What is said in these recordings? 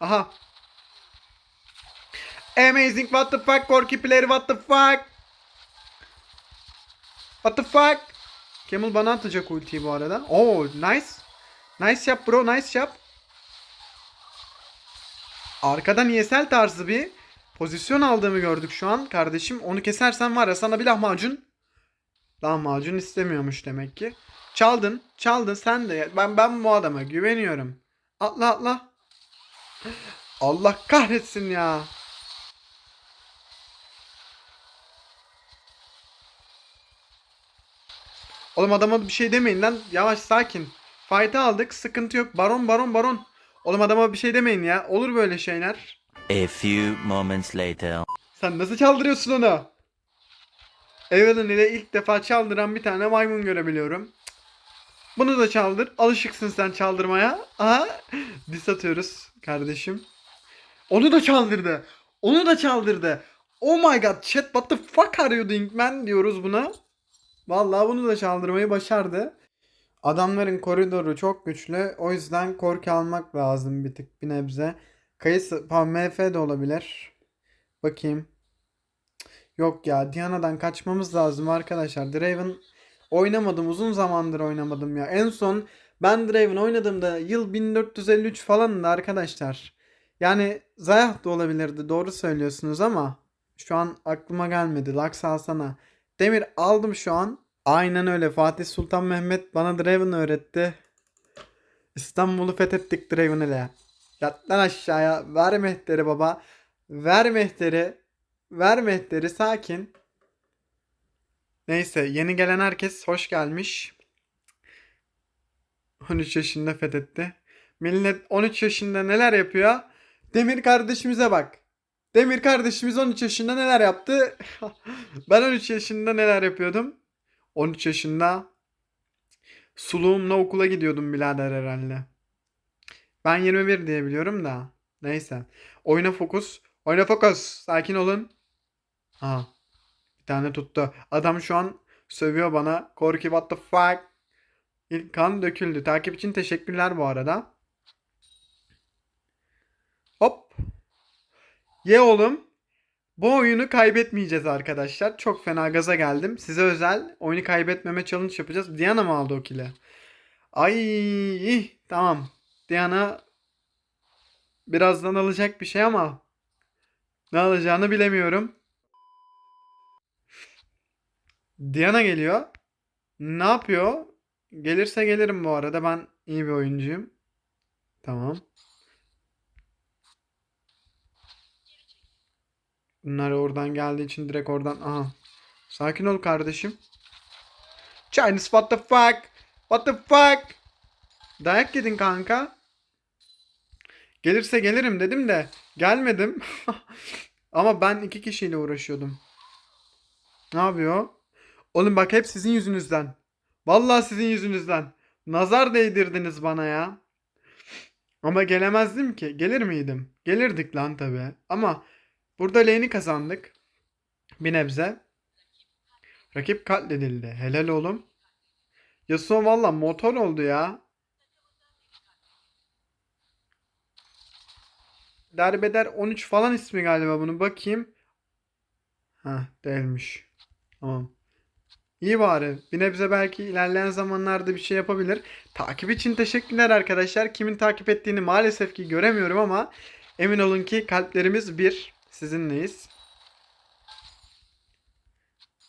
Aha. Amazing what the fuck Corky player what the fuck. What the fuck. Camel bana atacak ultiyi bu arada. Oo nice. Nice yap bro nice yap. Arkadan yesel tarzı bir pozisyon aldığımı gördük şu an kardeşim. Onu kesersen var ya sana bir lahmacun. Lahmacun istemiyormuş demek ki. Çaldın, çaldın sen de. Ben ben bu adama güveniyorum. Atla atla. Allah kahretsin ya. Oğlum adama bir şey demeyin lan. Yavaş sakin. Fight'ı aldık. Sıkıntı yok. Baron baron baron. Oğlum adama bir şey demeyin ya. Olur böyle şeyler. A few moments later. Sen nasıl çaldırıyorsun onu? Evelyn ile ilk defa çaldıran bir tane maymun görebiliyorum. Bunu da çaldır. Alışıksın sen çaldırmaya. Aha. Dis atıyoruz kardeşim. Onu da çaldırdı. Onu da çaldırdı. Oh my god chat what the fuck are you doing man diyoruz buna. Vallahi bunu da çaldırmayı başardı. Adamların koridoru çok güçlü. O yüzden korku almak lazım bir tık bir nebze. Kayısı, MF de olabilir. Bakayım. Yok ya Diana'dan kaçmamız lazım arkadaşlar. Draven oynamadım. Uzun zamandır oynamadım ya. En son ben Draven oynadığımda yıl 1453 falandı arkadaşlar. Yani Zayah da olabilirdi. Doğru söylüyorsunuz ama şu an aklıma gelmedi. Laks alsana. Demir aldım şu an. Aynen öyle. Fatih Sultan Mehmet bana Draven öğretti. İstanbul'u fethettik Draven ile. Yat lan aşağıya. Ver mehteri baba. Ver mehteri. Ver mehteri. Sakin. Neyse. Yeni gelen herkes hoş gelmiş. 13 yaşında fethetti. Millet 13 yaşında neler yapıyor? Demir kardeşimize bak. Demir kardeşimiz 13 yaşında neler yaptı? ben 13 yaşında neler yapıyordum? 13 yaşında suluğumla okula gidiyordum birader herhalde. Ben 21 diye biliyorum da. Neyse. Oyuna fokus. Oyuna fokus. Sakin olun. Aha. Tane tuttu. Adam şu an sövüyor bana. Korki what the fuck. İlk kan döküldü. Takip için teşekkürler bu arada. Hop. Ye oğlum. Bu oyunu kaybetmeyeceğiz arkadaşlar. Çok fena gaza geldim. Size özel oyunu kaybetmeme challenge yapacağız. Diana mı aldı o kili? Ay tamam. Diana birazdan alacak bir şey ama ne alacağını bilemiyorum. Diana geliyor. Ne yapıyor? Gelirse gelirim bu arada. Ben iyi bir oyuncuyum. Tamam. Bunlar oradan geldiği için direkt oradan. Aha. Sakin ol kardeşim. Chinese what the fuck? What the fuck? Dayak yedin kanka. Gelirse gelirim dedim de gelmedim. Ama ben iki kişiyle uğraşıyordum. Ne yapıyor? Oğlum bak hep sizin yüzünüzden. Vallahi sizin yüzünüzden. Nazar değdirdiniz bana ya. Ama gelemezdim ki. Gelir miydim? Gelirdik lan tabi. Ama burada lane'i kazandık. Bir nebze. Rakip katledildi. Helal oğlum. Yasuo valla motor oldu ya. Derbeder 13 falan ismi galiba bunu. Bakayım. Ha değilmiş. Tamam. İyi bari. Bir nebze belki ilerleyen zamanlarda bir şey yapabilir. Takip için teşekkürler arkadaşlar. Kimin takip ettiğini maalesef ki göremiyorum ama emin olun ki kalplerimiz bir. Sizinleyiz.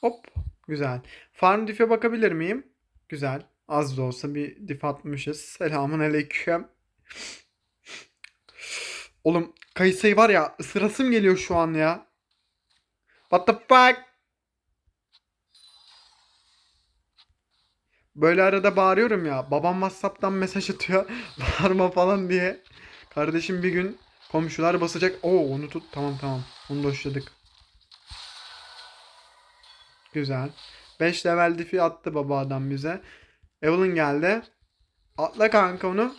Hop. Güzel. Farm diff'e bakabilir miyim? Güzel. Az da olsa bir diff atmışız. Selamun aleyküm. Oğlum Kayısı'yı var ya ısırasım geliyor şu an ya. What the fuck? Böyle arada bağırıyorum ya. Babam WhatsApp'tan mesaj atıyor. Bağırma falan diye. Kardeşim bir gün komşular basacak. Oo onu tut. Tamam tamam. Onu doşladık. Güzel. 5 level diff'i attı baba adam bize. Evelyn geldi. Atla kanka onu.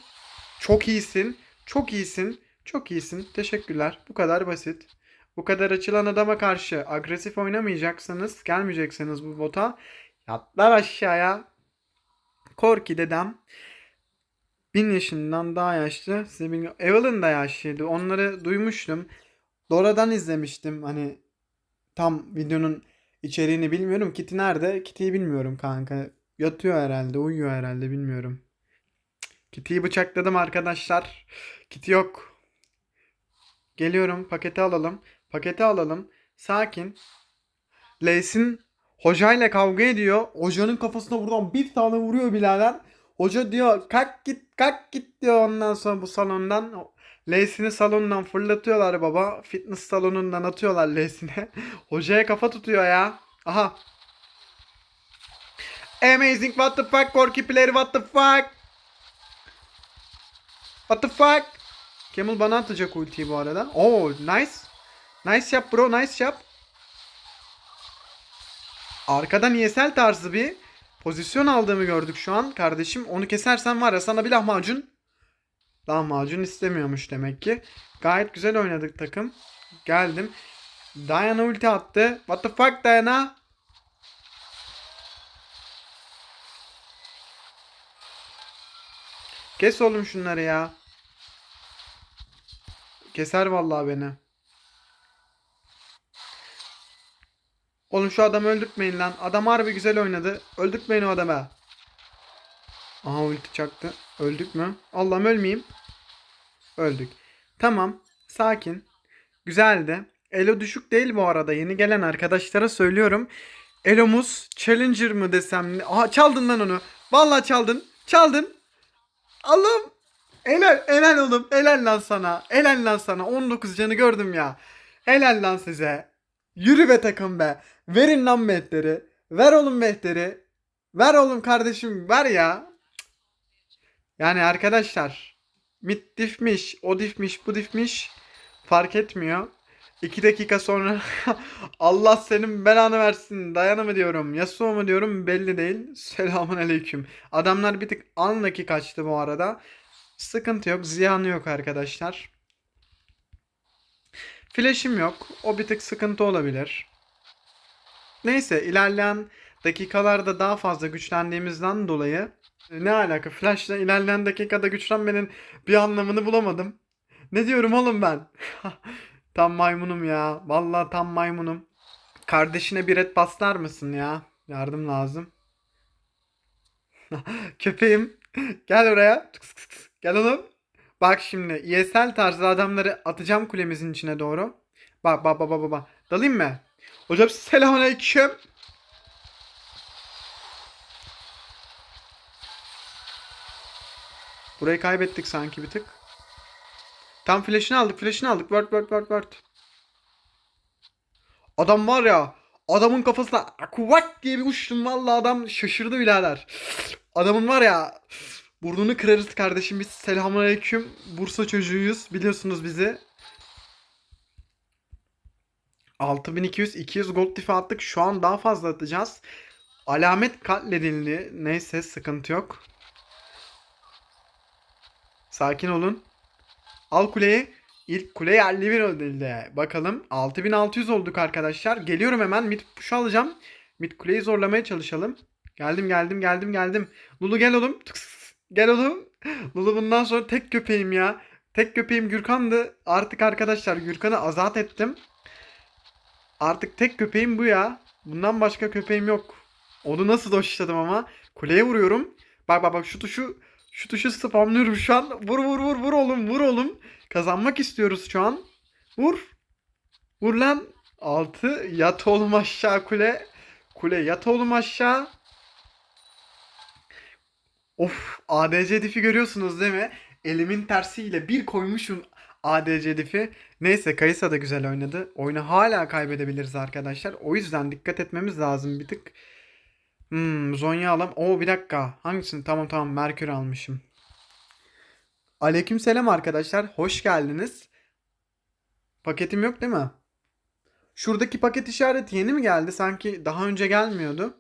Çok iyisin. Çok iyisin. Çok iyisin. Teşekkürler. Bu kadar basit. Bu kadar açılan adama karşı agresif oynamayacaksanız, gelmeyecekseniz bu bota yatlar aşağıya. Korki dedem Bin yaşından daha yaşlı. Size bilgi... Evelyn da yaşlıydı. Onları duymuştum. Dora'dan izlemiştim. Hani tam videonun içeriğini bilmiyorum. Kitty nerede? Kitty'yi bilmiyorum kanka. Yatıyor herhalde. Uyuyor herhalde. Bilmiyorum. Kitty'yi bıçakladım arkadaşlar. Kitty yok. Geliyorum. Paketi alalım. Paketi alalım. Sakin. Leysin hocayla kavga ediyor. Hocanın kafasına buradan bir tane vuruyor birader. Hoca diyor kalk git kalk git diyor ondan sonra bu salondan. Leysin'i salondan fırlatıyorlar baba. Fitness salonundan atıyorlar Leysin'e. Hocaya kafa tutuyor ya. Aha. Amazing what the fuck Corky player what the fuck. What the fuck. Camel bana atacak ultiyi bu arada. Oo nice. Nice yap bro nice yap. Arkadan ESL tarzı bir pozisyon aldığımı gördük şu an kardeşim. Onu kesersen var ya sana bir lahmacun. Lahmacun istemiyormuş demek ki. Gayet güzel oynadık takım. Geldim. Diana ulti attı. What the fuck Diana? Kes oğlum şunları ya. Keser vallahi beni. Oğlum şu adamı öldürtmeyin lan. Adam harbi güzel oynadı. Öldürtmeyin o adamı. Aha ulti çaktı. Öldük mü? Allah'ım ölmeyeyim. Öldük. Tamam. Sakin. Güzeldi. Elo düşük değil bu arada. Yeni gelen arkadaşlara söylüyorum. Elo'muz Challenger mı desem? Aha çaldın lan onu. Vallahi çaldın. Çaldın. Allah'ım. Helal, helal oğlum. Helal lan sana. Helal lan sana. 19 canı gördüm ya. Helal lan size. Yürü be takım be. Verin lan mehteri. Ver oğlum mehteri. Ver oğlum kardeşim. Ver ya. Yani arkadaşlar. Mid difmiş. O difmiş. Bu difmiş. Fark etmiyor. 2 dakika sonra Allah senin belanı versin. Dayana mı diyorum? Yasuo mu diyorum? Belli değil. Selamun aleyküm. Adamlar bir tık anlaki kaçtı bu arada. Sıkıntı yok. Ziyanı yok arkadaşlar. Flash'im yok. O bir tık sıkıntı olabilir. Neyse ilerleyen dakikalarda daha fazla güçlendiğimizden dolayı ne alaka flash'la ilerleyen dakikada güçlenmenin bir anlamını bulamadım. Ne diyorum oğlum ben? tam maymunum ya. Vallahi tam maymunum. Kardeşine bir red baslar mısın ya? Yardım lazım. Köpeğim. Gel oraya. Gel oğlum. Bak şimdi ESL tarzı adamları atacağım kulemizin içine doğru. Bak bak bak bak bak. Dalayım mı? Hocam selamünaleyküm. Burayı kaybettik sanki bir tık. Tam flash'ını aldık, flash'ını aldık. Word word word word. Adam var ya, adamın kafasına kuvak diye bir uçtum. Vallahi adam şaşırdı birader. Adamın var ya, burnunu kırarız kardeşim biz. Selamünaleyküm. Bursa çocuğuyuz. Biliyorsunuz bizi. 6200 200 gold dife attık. Şu an daha fazla atacağız. Alamet katledildi. Neyse sıkıntı yok. Sakin olun. Al kuleyi. İlk kule 51 ödülde. Bakalım 6600 olduk arkadaşlar. Geliyorum hemen mid push alacağım. Mid kuleyi zorlamaya çalışalım. Geldim geldim geldim geldim. Lulu gel oğlum. Tıks, Gel oğlum. Lulu bundan sonra tek köpeğim ya. Tek köpeğim Gürkan'dı. Artık arkadaşlar Gürkan'ı azat ettim. Artık tek köpeğim bu ya. Bundan başka köpeğim yok. Onu nasıl doşladım ama. Kuleye vuruyorum. Bak bak bak şu tuşu şu tuşu spamlıyorum şu an. Vur vur vur vur oğlum vur oğlum. Kazanmak istiyoruz şu an. Vur. Vur lan. 6 yat oğlum aşağı kule. Kule yat oğlum aşağı. Of ADC difi görüyorsunuz değil mi? Elimin tersiyle bir koymuşum ADC difi. Neyse Kayısa da güzel oynadı. Oyunu hala kaybedebiliriz arkadaşlar. O yüzden dikkat etmemiz lazım bir tık. Hmm, Zonya alam. Oo bir dakika. Hangisini? Tamam tamam Merkür almışım. Aleykümselam arkadaşlar. Hoş geldiniz. Paketim yok değil mi? Şuradaki paket işareti yeni mi geldi? Sanki daha önce gelmiyordu.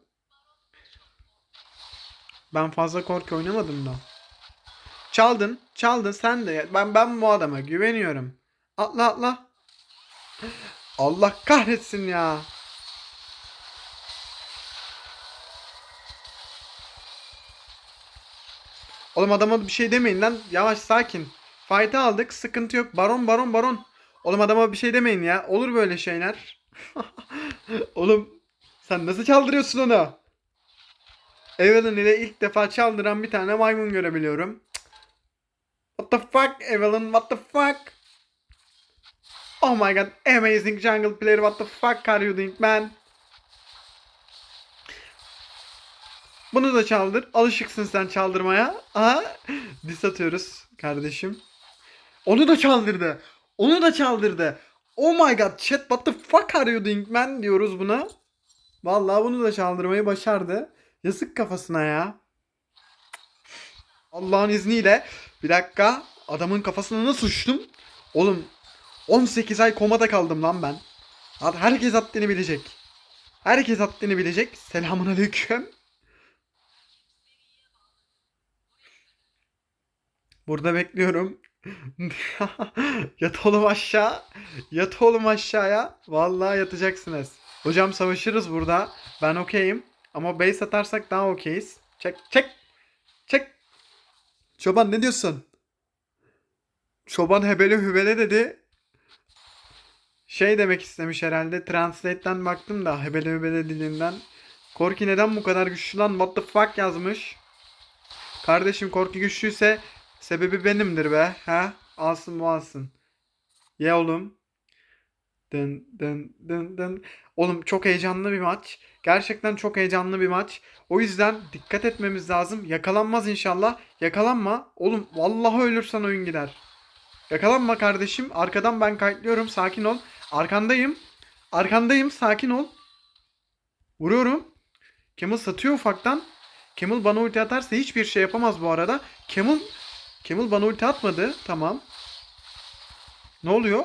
Ben fazla korku oynamadım da. Çaldın, çaldın sen de. Ben ben bu adama güveniyorum. Atla atla. Allah kahretsin ya. Oğlum adama bir şey demeyin lan. Yavaş sakin. Fight'ı aldık. Sıkıntı yok. Baron baron baron. Oğlum adama bir şey demeyin ya. Olur böyle şeyler. Oğlum sen nasıl çaldırıyorsun onu? Evelyn ile ilk defa çaldıran bir tane maymun görebiliyorum. What the fuck Evelyn? What the fuck? Oh my god. Amazing jungle player. What the fuck are you doing man? Bunu da çaldır. Alışıksın sen çaldırmaya. Aha. Dis atıyoruz kardeşim. Onu da çaldırdı. Onu da çaldırdı. Oh my god chat what the fuck are you doing man diyoruz buna. Vallahi bunu da çaldırmayı başardı. Yazık kafasına ya. Allah'ın izniyle. Bir dakika. Adamın kafasına nasıl uçtum? Oğlum 18 ay komada kaldım lan ben. Herkes haddini bilecek. Herkes haddini bilecek. Selamun aleyküm. Burada bekliyorum. Yat oğlum aşağı. Yat oğlum aşağıya. Vallahi yatacaksınız. Hocam savaşırız burada. Ben okeyim. Ama base atarsak daha okeyiz. Çek çek. Çek. Çoban ne diyorsun? Çoban hebele hübele dedi. Şey demek istemiş herhalde. Translate'den baktım da hebele hübele dilinden. Korki neden bu kadar güçlü lan? What the fuck yazmış. Kardeşim Korki güçlüyse sebebi benimdir be. Ha? Alsın bu alsın. Ye oğlum. Dın dın dın dın. Oğlum çok heyecanlı bir maç. Gerçekten çok heyecanlı bir maç. O yüzden dikkat etmemiz lazım. Yakalanmaz inşallah. Yakalanma. Oğlum vallahi ölürsen oyun gider. Yakalanma kardeşim. Arkadan ben kayıtlıyorum. Sakin ol. Arkandayım. Arkandayım. Sakin ol. Vuruyorum. Camel satıyor ufaktan. Camel bana ulti atarsa hiçbir şey yapamaz bu arada. Camel Camel bana ulti atmadı. Tamam. Ne oluyor?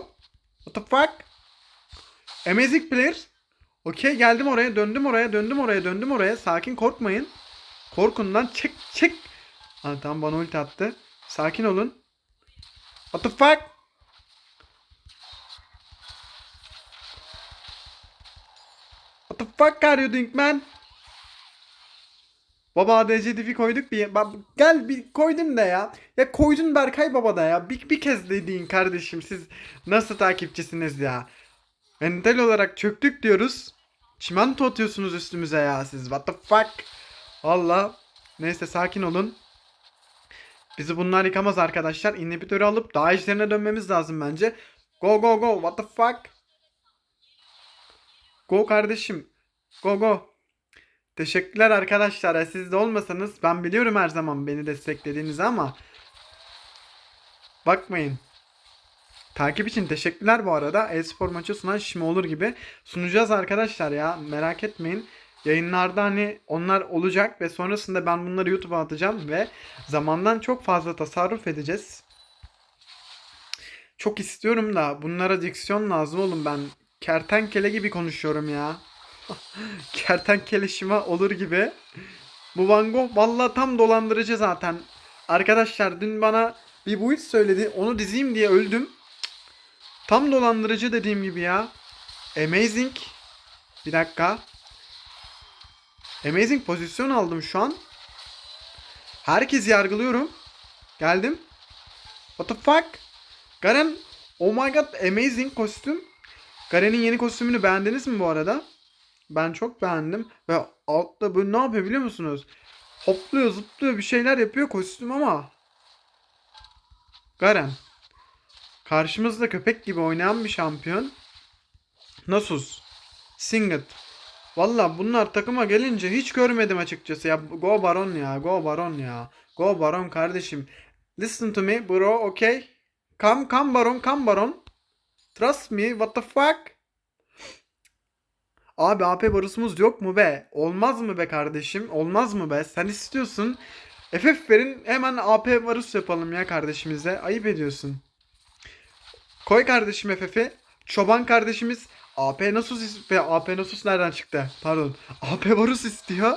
What the fuck? Amazing player. Okey geldim oraya döndüm oraya döndüm oraya döndüm oraya. Sakin korkmayın. Korkun lan çık çık. Ha, tamam bana ulti attı. Sakin olun. What the fuck? What the fuck are you doing man? Baba ADC difi koyduk bir bak, gel bir koydum da ya. Ya koydun Berkay baba da ya. Bir, bir kez dediğin kardeşim siz nasıl takipçisiniz ya. Mental olarak çöktük diyoruz. Çimento atıyorsunuz üstümüze ya siz. What the fuck? Valla. Neyse sakin olun. Bizi bunlar yıkamaz arkadaşlar. İnhibitörü alıp daha işlerine dönmemiz lazım bence. Go go go. What the fuck? Go kardeşim. Go go. Teşekkürler arkadaşlar. Siz de olmasanız ben biliyorum her zaman beni desteklediğinizi ama bakmayın. Takip için teşekkürler bu arada. E-spor maçı sunan şimdi olur gibi. Sunacağız arkadaşlar ya. Merak etmeyin. Yayınlarda hani onlar olacak ve sonrasında ben bunları YouTube'a atacağım ve zamandan çok fazla tasarruf edeceğiz. Çok istiyorum da bunlara diksiyon lazım oğlum ben. Kertenkele gibi konuşuyorum ya. Kertenkele şima olur gibi. Bu Van Gogh valla tam dolandırıcı zaten. Arkadaşlar dün bana bir build söyledi. Onu dizeyim diye öldüm. Tam dolandırıcı dediğim gibi ya. Amazing. Bir dakika. Amazing pozisyon aldım şu an. Herkesi yargılıyorum. Geldim. What the fuck? Garen. Oh my god. Amazing kostüm. Garen'in yeni kostümünü beğendiniz mi bu arada? Ben çok beğendim. Ve altta böyle ne yapıyor biliyor musunuz? Hopluyor zıplıyor bir şeyler yapıyor kostüm ama. Garen. Karşımızda köpek gibi oynayan bir şampiyon. Nasus. Singed. Valla bunlar takıma gelince hiç görmedim açıkçası. Ya go Baron ya. Go Baron ya. Go Baron kardeşim. Listen to me bro okay. Come come Baron come Baron. Trust me what the fuck. Abi AP barusumuz yok mu be? Olmaz mı be kardeşim? Olmaz mı be? Sen istiyorsun. FF verin hemen AP varus yapalım ya kardeşimize. Ayıp ediyorsun. Koy kardeşim FF'i. Çoban kardeşimiz AP Nasus istiyor. AP Nasus nereden çıktı? Pardon. AP Varus istiyor.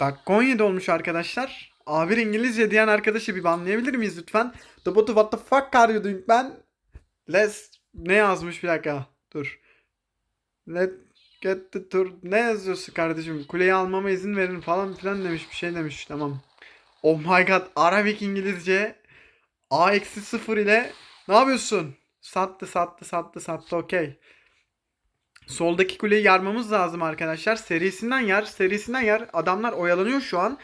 Dakika 17 olmuş arkadaşlar. A1 İngilizce diyen arkadaşı bir banlayabilir miyiz lütfen? The botu what the fuck are you doing ben? Let's ne yazmış bir dakika. Dur. Let Get the tour. Ne yazıyorsun kardeşim? Kuleyi almama izin verin falan filan demiş. Bir şey demiş. Tamam. Oh my god. Arabik İngilizce. A eksi sıfır ile ne yapıyorsun? Sattı sattı sattı sattı okey. Soldaki kuleyi yarmamız lazım arkadaşlar. Serisinden yar. Serisinden yar. Adamlar oyalanıyor şu an.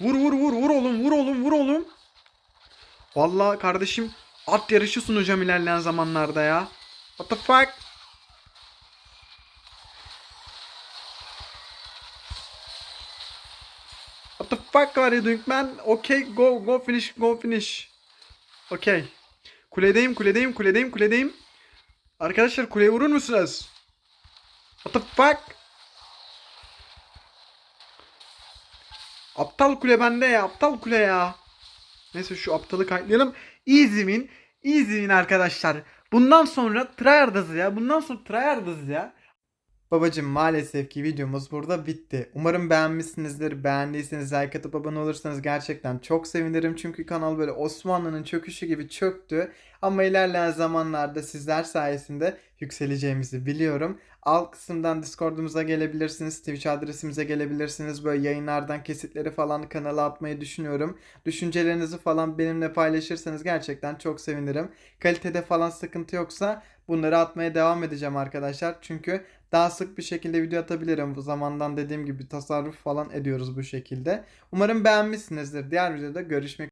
Vur vur vur vur oğlum vur oğlum vur oğlum. Vallahi kardeşim at yarışı sunacağım ilerleyen zamanlarda ya. What the fuck? What the fuck are you doing man? Okay go go finish go finish. Okay. Kuledeyim kuledeyim kuledeyim kuledeyim. Arkadaşlar kuleye vurur musunuz? What the fuck? Aptal kule bende ya. Aptal kule ya. Neyse şu aptalı kayıtlayalım. Easy win. Easy win arkadaşlar. Bundan sonra tryhard'ız ya. Bundan sonra tryhard'ız ya. Babacım maalesef ki videomuz burada bitti. Umarım beğenmişsinizdir. Beğendiyseniz like atıp abone olursanız gerçekten çok sevinirim. Çünkü kanal böyle Osmanlı'nın çöküşü gibi çöktü. Ama ilerleyen zamanlarda sizler sayesinde yükseleceğimizi biliyorum. Alt kısımdan Discord'umuza gelebilirsiniz. Twitch adresimize gelebilirsiniz. Böyle yayınlardan kesitleri falan kanala atmayı düşünüyorum. Düşüncelerinizi falan benimle paylaşırsanız gerçekten çok sevinirim. Kalitede falan sıkıntı yoksa bunları atmaya devam edeceğim arkadaşlar. Çünkü daha sık bir şekilde video atabilirim. Bu zamandan dediğim gibi tasarruf falan ediyoruz bu şekilde. Umarım beğenmişsinizdir. Diğer videoda görüşmek